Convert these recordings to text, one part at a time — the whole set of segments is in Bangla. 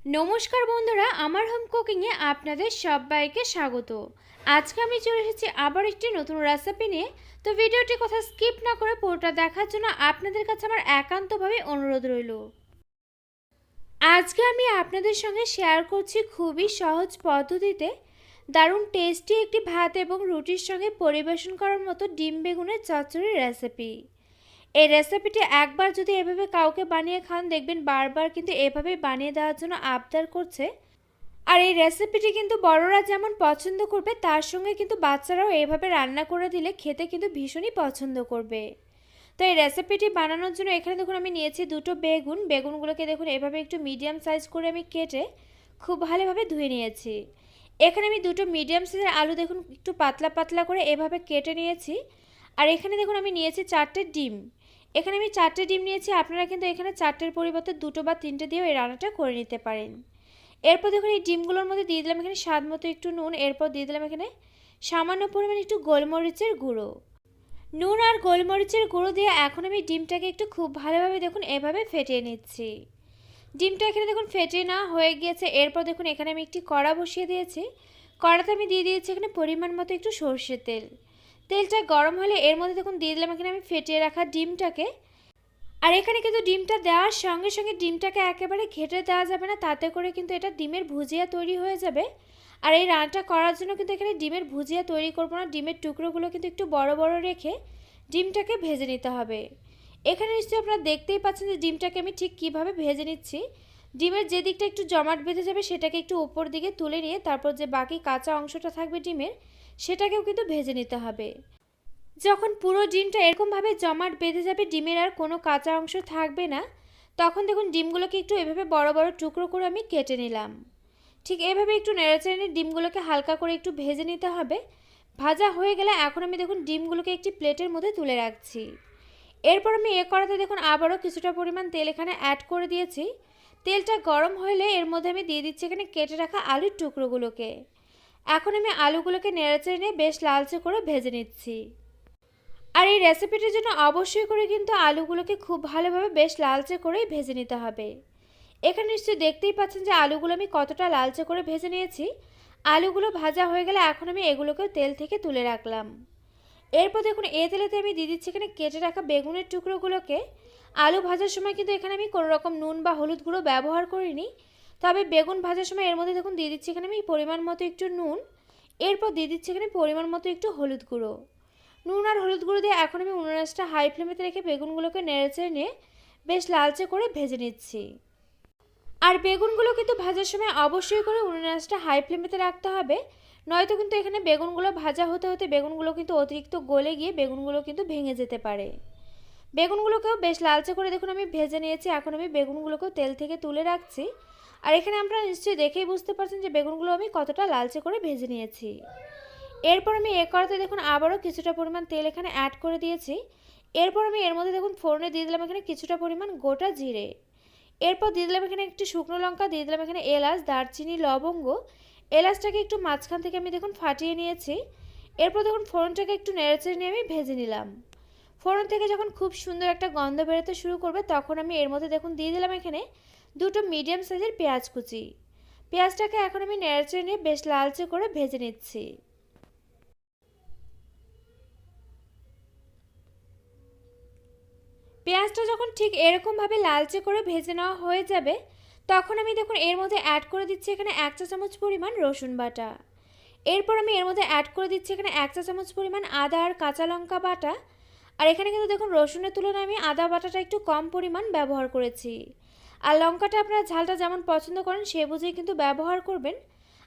নমস্কার বন্ধুরা, আমার হোম কুকিংয়ে আপনাদের সবাইকে স্বাগত। আজকে আমি চলে এসেছি আবার একটি নতুন রেসিপি নিয়ে। তো ভিডিওটি কথা স্কিপ না করে পুরোটা দেখার জন্য আপনাদের কাছে আমার একান্তভাবে অনুরোধ রইল। আজকে আমি আপনাদের সঙ্গে শেয়ার করছি খুবই সহজ পদ্ধতিতে দারুণ টেস্টি একটি ভাত এবং রুটির সঙ্গে পরিবেশন করার মতো ডিম বেগুনের চচ্চড়ির রেসিপি এই রেসিপিটি একবার যদি এভাবে কাউকে বানিয়ে খান, দেখবেন বারবার কিন্তু এভাবে বানিয়ে দেওয়ার জন্য আবদার করছে। আর এই রেসিপিটি কিন্তু বড়রা যেমন পছন্দ করবে, তার সঙ্গে কিন্তু বাচ্চারাও এভাবে রান্না করে দিলে খেতে কিন্তু ভীষণই পছন্দ করবে। তো এই রেসিপিটি বানানোর জন্য এখানে দেখুন আমি নিয়েছি দুটো বেগুন। বেগুনগুলোকে দেখুন এভাবে একটু মিডিয়াম সাইজ করে আমি কেটে খুব ভালোভাবে ধুয়ে নিয়েছি। এখানে আমি দুটো মিডিয়াম সাইজের আলু দেখুন একটু পাতলা পাতলা করে এভাবে কেটে নিয়েছি। আর এখানে দেখুন আমি নিয়েছি চারটে ডিম। এখানে আমি চারটে ডিম নিয়েছি, আপনারা কিন্তু এখানে চারটের পরিবর্তে দুটো বা তিনটে দিয়েও এই রান্নাটা করে নিতে পারেন। এরপর দেখুন এই ডিমগুলোর মধ্যে দিয়ে দিলাম এখানে স্বাদ মতো একটু নুন, এরপর দিয়ে দিলাম এখানে সামান্য পরিমাণে একটু গোলমরিচের গুঁড়ো। নুন আর গোলমরিচের গুঁড়ো দিয়ে এখন আমি ডিমটাকে একটু খুব ভালোভাবে দেখুন এভাবে ফেটিয়ে নিচ্ছি। ডিমটা এখানে দেখুন ফেটে না হয়ে গিয়েছে, এরপর দেখুন এখানে আমি একটি কড়া বসিয়ে দিয়েছি। কড়াতে আমি দিয়ে দিয়েছি এখানে পরিমাণ মতো একটু সর্ষের তেল। তেলটা গরম হলে এর মধ্যে দেখুন দিয়ে দিলাম এখানে আমি ফেটিয়ে রাখা ডিমটাকে। আর এখানে কিন্তু ডিমটা দেওয়ার সঙ্গে সঙ্গে ডিমটাকে একেবারে ঘেটে দেওয়া যাবে না, তাতে করে কিন্তু এটা ডিমের ভুজিয়া তৈরি হয়ে যাবে। আর এই রান্নাটা করার জন্য কিন্তু এখানে ডিমের ভুজিয়া তৈরি করব না, ডিমের টুকরোগুলো কিন্তু একটু বড় বড় রেখে ডিমটাকে ভেজে নিতে হবে। এখানে নিশ্চয়ই আপনারা দেখতেই পাচ্ছেন যে ডিমটাকে আমি ঠিক কীভাবে ভেজে নিচ্ছি। ডিমের যে দিকটা একটু জমাট বেঁধে যাবে সেটাকে একটু উপর দিকে তুলে নিয়ে তারপর যে বাকি কাঁচা অংশটা থাকবে ডিমের সেটাকেও কিন্তু ভেজে নিতে হবে। যখন পুরো ডিমটা এরকমভাবে জমাট বেঁধে যাবে, ডিমের আর কোনো কাঁচা অংশ থাকবে না, তখন দেখুন ডিমগুলোকে একটু এভাবে বড় বড় টুকরো করে আমি কেটে নিলাম। ঠিক এভাবে একটু নেড়েচেড়ে নিয়ে ডিমগুলোকে হালকা করে একটু ভেজে নিতে হবে। ভাজা হয়ে গেলে এখন আমি দেখুন ডিমগুলোকে একটি প্লেটের মধ্যে তুলে রাখছি। এরপর আমি এ করাতে দেখুন আবারও কিছুটা পরিমাণ তেল এখানে অ্যাড করে দিয়েছি। তেলটা গরম হলে এর মধ্যে আমি দিয়ে দিচ্ছি এখানে কেটে রাখা আলুর টুকরোগুলোকে। এখন আমি আলুগুলোকে নেড়েচেড়ে নিয়ে বেশ লালচে করে ভেজে নিচ্ছি। আর এই রেসিপিটির জন্য অবশ্যই করে কিন্তু আলুগুলোকে খুব ভালোভাবে বেশ লালচে করেই ভেজে নিতে হবে। এখানে নিশ্চয়ই দেখতেই পাচ্ছেন যে আলুগুলো আমি কতটা লালচে করে ভেজে নিয়েছি। আলুগুলো ভাজা হয়ে গেলে এখন আমি এগুলোকেও তেল থেকে তুলে রাখলাম। এরপর দেখুন, এ তেলেতে আমি দিয়ে দিচ্ছি এখানে কেটে রাখা বেগুনের টুকরোগুলোকে। আলু ভাজার সময় কিন্তু এখানে আমি কোনো রকম নুন বা হলুদ গুঁড়ো ব্যবহার করিনি। তবে বেগুন ভাজার সময় এর মধ্যে দেখুন দিয়ে দিচ্ছি এখানে আমি পরিমাণ মতো একটু নুন। এরপর দিয়ে দিচ্ছি এখানে পরিমাণ মতো একটু হলুদ গুঁড়ো। নুন আর হলুদ গুঁড়ো দিয়ে এখন আমি উনুনাসটা হাই ফ্লেমেতে রেখে বেগুনগুলোকে নেড়েচেড়ে নিয়ে বেশ লালচে করে ভেজে নিচ্ছি। আর বেগুনগুলো কিন্তু ভাজার সময় অবশ্যই করে উনুনাসটা হাই ফ্লেমেতে রাখতে হবে। নয়তো কিন্তু এখানে বেগুনগুলো ভাজা হতে হতে বেগুনগুলো কিন্তু অতিরিক্ত গলে গিয়ে বেগুনগুলো কিন্তু ভেঙে যেতে পারে। বেগুনগুলোকেও বেশ লালচে করে দেখুন আমি ভেজে নিয়েছি, এখন আমি বেগুনগুলোকেও তেল থেকে তুলে রাখছি। আর এখানে আপনারা নিশ্চয়ই দেখেই বুঝতে পারছেন যে বেগুনগুলো আমি কতটা লালচে করে ভেজে নিয়েছি। এরপর আমি এ করাতে দেখুন আবারও কিছুটা পরিমাণ তেল এখানে অ্যাড করে দিয়েছি। এরপর আমি এর মধ্যে দেখুন ফোড়নে দিয়ে দিলাম এখানে কিছুটা পরিমাণ গোটা জিরে। এরপর দিয়ে দিলাম এখানে একটি শুকনো লঙ্কা, দিয়ে দিলাম এখানে এলাচ, দারচিনি, লবঙ্গ। এলাচটাকে একটু মাঝখান থেকে আমি দেখুন ফাটিয়ে নিয়েছি। এরপর দেখুন ফোড়নটাকে একটু নেড়েচেড়ে নিয়ে আমি ভেজে নিলাম। ফোড়ন থেকে যখন খুব সুন্দর একটা গন্ধ বেরোতে শুরু করবে, তখন আমি এর মধ্যে দেখুন দিয়ে দিলাম এখানে দুটো মিডিয়াম সাইজের পেঁয়াজ কুচি। পেঁয়াজটাকে এখন আমি নেড়েচেড়ে নিয়ে বেশ লালচে করে ভেজে নিচ্ছি। পেঁয়াজটা যখন ঠিক এরকমভাবে লালচে করে ভেজে নেওয়া হয়ে যাবে, তখন আমি দেখুন এর মধ্যে অ্যাড করে দিচ্ছি এখানে এক চা চামচ পরিমাণ রসুন বাটা। এরপর আমি এর মধ্যে অ্যাড করে দিচ্ছি এখানে এক চা চামচ পরিমাণ আদা আর কাঁচা লঙ্কা বাটা। আর এখানে কিন্তু দেখুন, রসুনের তুলনায় আমি আদা বাটাটা একটু কম পরিমাণ ব্যবহার করেছি। আর লঙ্কাটা আপনারা ঝালটা যেমন পছন্দ করেন, সে বুঝেই কিন্তু ব্যবহার করবেন।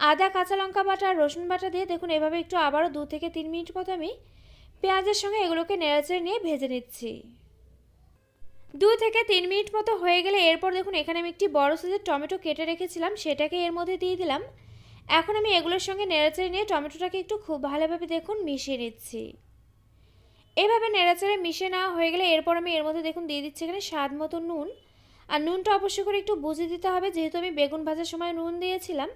আদা, কাঁচা লঙ্কা বাটা আর রসুন বাটা দিয়ে দেখুন, এভাবে একটু আবারও দু থেকে তিন মিনিট মতো আমি পেঁয়াজের সঙ্গে এগুলোকে নেড়েচেড়ে নিয়ে ভেজে নিচ্ছি। দু থেকে তিন মিনিট মতো হয়ে গেলে এরপর দেখুন, এখানে আমি একটি বড় সাইজের টমেটো কেটে রেখেছিলাম, সেটাকে এর মধ্যে দিয়ে দিলাম। এখন আমি এগুলোর সঙ্গে নেড়েচেড়ে নিয়ে টমেটোটাকে একটু খুব ভালোভাবে দেখুন মিশিয়ে নিচ্ছি। এভাবে নেড়েচেড়ে মিশে নেওয়া হয়ে গেলে এরপর আমি এর মধ্যে দেখুন দিয়ে দিচ্ছি এখানে স্বাদ মতো নুন। আর নুনটা অবশ্যই করে একটু বুঝে দিতে হবে, যেহেতু আমি বেগুন ভাজার সময় নুন দিয়েছিলাম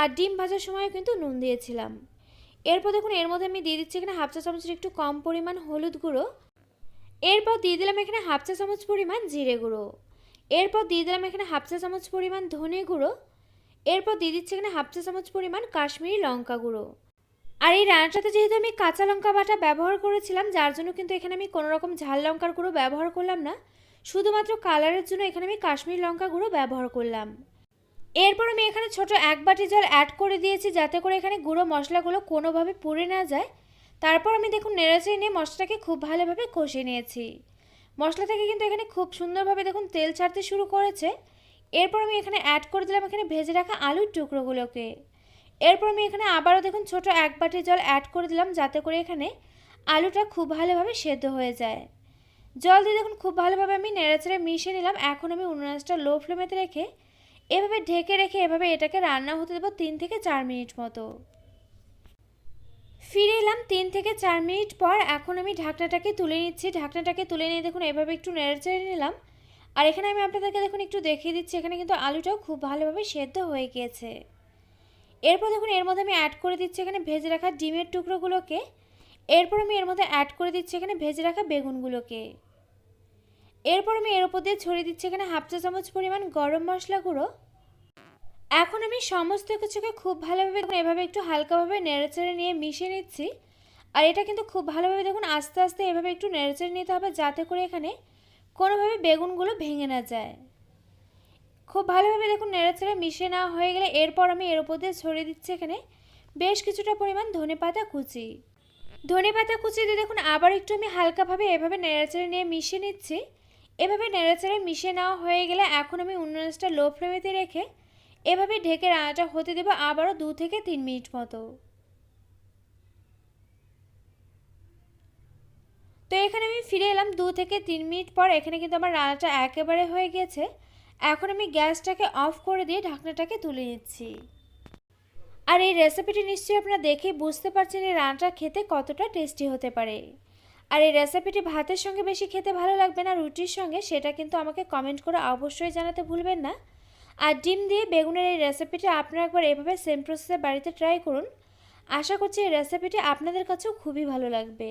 আর ডিম ভাজার সময়ও কিন্তু নুন দিয়েছিলাম। এরপর দেখুন এর মধ্যে আমি দিয়ে দিচ্ছি এখানে হাফ চা চামচের একটু কম পরিমাণ হলুদ গুঁড়ো। এরপর দিয়ে দিলাম এখানে হাফ চা চামচ পরিমাণ জিরে গুঁড়ো। এরপর দিয়ে দিলাম এখানে হাফ চা চামচ পরিমাণ ধনে গুঁড়ো। এরপর দিয়ে দিচ্ছি এখানে হাফ চা চামচ পরিমাণ কাশ্মীরি লঙ্কা গুঁড়ো। আর এই রান্নাটাতে যেহেতু আমি কাঁচা লঙ্কা বাটা ব্যবহার করেছিলাম, যার জন্য কিন্তু এখানে আমি কোনো রকম ঝাল লঙ্কার গুঁড়ো ব্যবহার করলাম না। শুধুমাত্র কালারের জন্য এখানে আমি কাশ্মীর লঙ্কা গুঁড়ো ব্যবহার করলাম। এরপর আমি এখানে ছোট এক বাটি জল অ্যাড করে দিয়েছি, যাতে করে এখানে গুঁড়ো মশলাগুলো কোনোভাবে পুড়ে না যায়। তারপর আমি দেখুন নেড়েচেড়ে নিয়ে মশলাটাকে খুব ভালোভাবে কষিয়ে নিয়েছি। মশলা থেকে কিন্তু এখানে খুব সুন্দরভাবে দেখুন তেল ছাড়তে শুরু করেছে। এরপর আমি এখানে অ্যাড করে দিলাম এখানে ভেজে রাখা আলুর টুকরোগুলোকে। এরপর আমি এখানে আবারও দেখুন ছোট এক বাটি জল অ্যাড করে দিলাম, যাতে করে এখানে আলুটা খুব ভালোভাবে সেদ্ধ হয়ে যায়। জল দিয়ে দেখুন খুব ভালোভাবে আমি নেড়াচেড়ে মিশিয়ে নিলাম। এখন আমি উনুনাসটা লো ফ্লেমেতে রেখে এভাবে ঢেকে রেখে এভাবে এটাকে রান্না হতে দেবো তিন থেকে চার মিনিট মতো। ফিরে এলাম তিন থেকে চার মিনিট পর এখন আমি ঢাকনাটাকে তুলে নিচ্ছি। ঢাকনাটাকে তুলে নিয়ে দেখুন এভাবে একটু নেড়েচেড়ে নিলাম। আর এখানে আমি আপনাদেরকে দেখুন একটু দেখিয়ে দিচ্ছি, এখানে কিন্তু আলুটাও খুব ভালোভাবে সেদ্ধ হয়ে গিয়েছে। এরপর দেখুন, এর মধ্যে আমি অ্যাড করে দিচ্ছি এখানে ভেজে রাখা ডিমের টুকরোগুলোকে। এরপর আমি এর মধ্যে অ্যাড করে দিচ্ছি এখানে ভেজে রাখা বেগুনগুলোকে। এরপর আমি এর উপর দিয়ে ছড়িয়ে দিচ্ছি এখানে হাফ চা চামচ পরিমাণ গরম মশলা গুঁড়ো। এখন আমি সমস্ত কিছুকে খুব ভালোভাবে দেখুন, এভাবে একটু হালকাভাবে নেড়েচেড়ে নিয়ে মিশিয়ে নিচ্ছি। আর এটা কিন্তু খুব ভালোভাবে দেখুন, আস্তে আস্তে এভাবে একটু নেড়েচেড়ে নিতে হবে যাতে করে এখানে কোনোভাবে বেগুনগুলো ভেঙে না যায়। খুব ভালোভাবে দেখুন নেড়েচেড়ে মিশে নেওয়া হয়ে গেলে এরপর আমি এর উপর দিয়ে ছড়িয়ে দিচ্ছি এখানে বেশ কিছুটা পরিমাণ ধনে পাতা কুচি। ধনে পাতা কুচি দিয়ে দেখুন আবার একটু আমি হালকাভাবে এভাবে নেড়েচেড়ে নিয়ে মিশিয়ে নিচ্ছি। এভাবে নেড়েচেড়ে মিশে নেওয়া হয়ে গেলে এখন আমি উন্নয়নটা লো ফ্লেমেতে রেখে এভাবে ঢেকে রান্নাটা হতে দেবো আবারও দু থেকে তিন মিনিট মতো। তো এখানে আমি ফিরে এলাম দু থেকে তিন মিনিট পর, এখানে কিন্তু আমার রান্নাটা একেবারে হয়ে গেছে এখন আমি গ্যাসটাকে অফ করে দিয়ে ঢাকনাটাকে তুলে নিচ্ছি। আর এই রেসিপিটি নিশ্চয়ই আপনারা দেখে বুঝতে পারছেন এই রান্নাটা খেতে কতটা টেস্টি হতে পারে। আর এই রেসিপিটি ভাতের সঙ্গে বেশি খেতে ভালো লাগবে না, রুটির সঙ্গে, সেটা কিন্তু আমাকে কমেন্ট করে অবশ্যই জানাতে ভুলবেন না। আর ডিম দিয়ে বেগুনের এই রেসিপিটি আপনারা একবার এভাবে সেম প্রসেসে বাড়িতে ট্রাই করুন। আশা করছি এই রেসিপিটি আপনাদের কাছেও খুবই ভালো লাগবে।